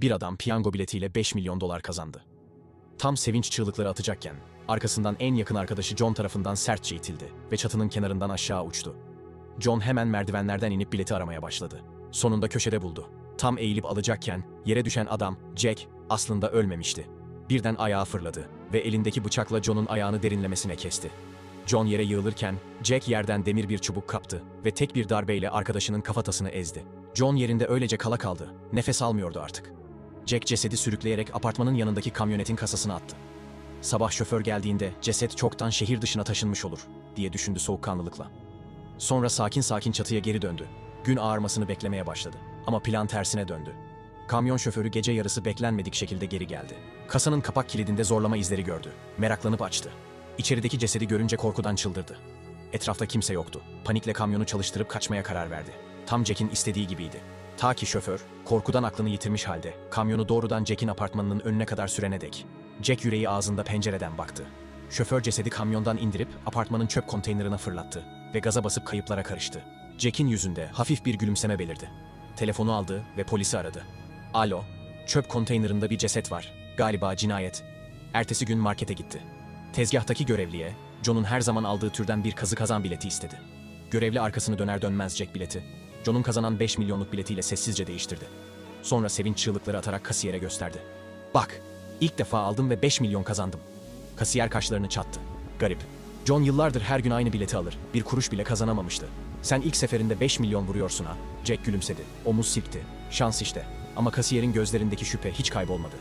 Bir adam piyango biletiyle 5 milyon dolar kazandı. Tam sevinç çığlıkları atacakken, arkasından en yakın arkadaşı John tarafından sertçe itildi ve çatının kenarından aşağı uçtu. John hemen merdivenlerden inip bileti aramaya başladı. Sonunda köşede buldu. Tam eğilip alacakken yere düşen adam, Jack, aslında ölmemişti. Birden ayağa fırladı ve elindeki bıçakla John'un ayağını derinlemesine kesti. John yere yığılırken Jack yerden demir bir çubuk kaptı ve tek bir darbeyle arkadaşının kafatasını ezdi. John yerinde öylece kala kaldı. Nefes almıyordu artık. Jack cesedi sürükleyerek apartmanın yanındaki kamyonetin kasasına attı. Sabah şoför geldiğinde ceset çoktan şehir dışına taşınmış olur diye düşündü soğukkanlılıkla. Sonra sakin sakin çatıya geri döndü. Gün ağarmasını beklemeye başladı. Ama plan tersine döndü. Kamyon şoförü gece yarısı beklenmedik şekilde geri geldi. Kasanın kapak kilidinde zorlama izleri gördü. Meraklanıp açtı. İçerideki cesedi görünce korkudan çıldırdı. Etrafta kimse yoktu. Panikle kamyonu çalıştırıp kaçmaya karar verdi. Tam Jack'in istediği gibiydi. Ta ki şoför, korkudan aklını yitirmiş halde, kamyonu doğrudan Jack'in apartmanının önüne kadar sürene dek. Jack yüreği ağzında pencereden baktı. Şoför cesedi kamyondan indirip apartmanın çöp konteynerına fırlattı ve gaza basıp kayıplara karıştı. Jack'in yüzünde hafif bir gülümseme belirdi. Telefonu aldı ve polisi aradı. Alo, çöp konteynerında bir ceset var. Galiba cinayet. Ertesi gün markete gitti. Tezgahtaki görevliye, John'un her zaman aldığı türden bir kazı kazan bileti istedi. Görevli arkasını döner dönmez Jack bileti. John'un kazanan 5 milyonluk biletiyle sessizce değiştirdi. Sonra sevinç çığlıkları atarak kasiyere gösterdi. Bak, ilk defa aldım ve 5 milyon kazandım. Kasiyer kaşlarını çattı. Garip. John yıllardır her gün aynı bileti alır. Bir kuruş bile kazanamamıştı. Sen ilk seferinde 5 milyon vuruyorsun ha. Jack gülümsedi. Omuz silkti. Şans işte. Ama kasiyerin gözlerindeki şüphe hiç kaybolmadı.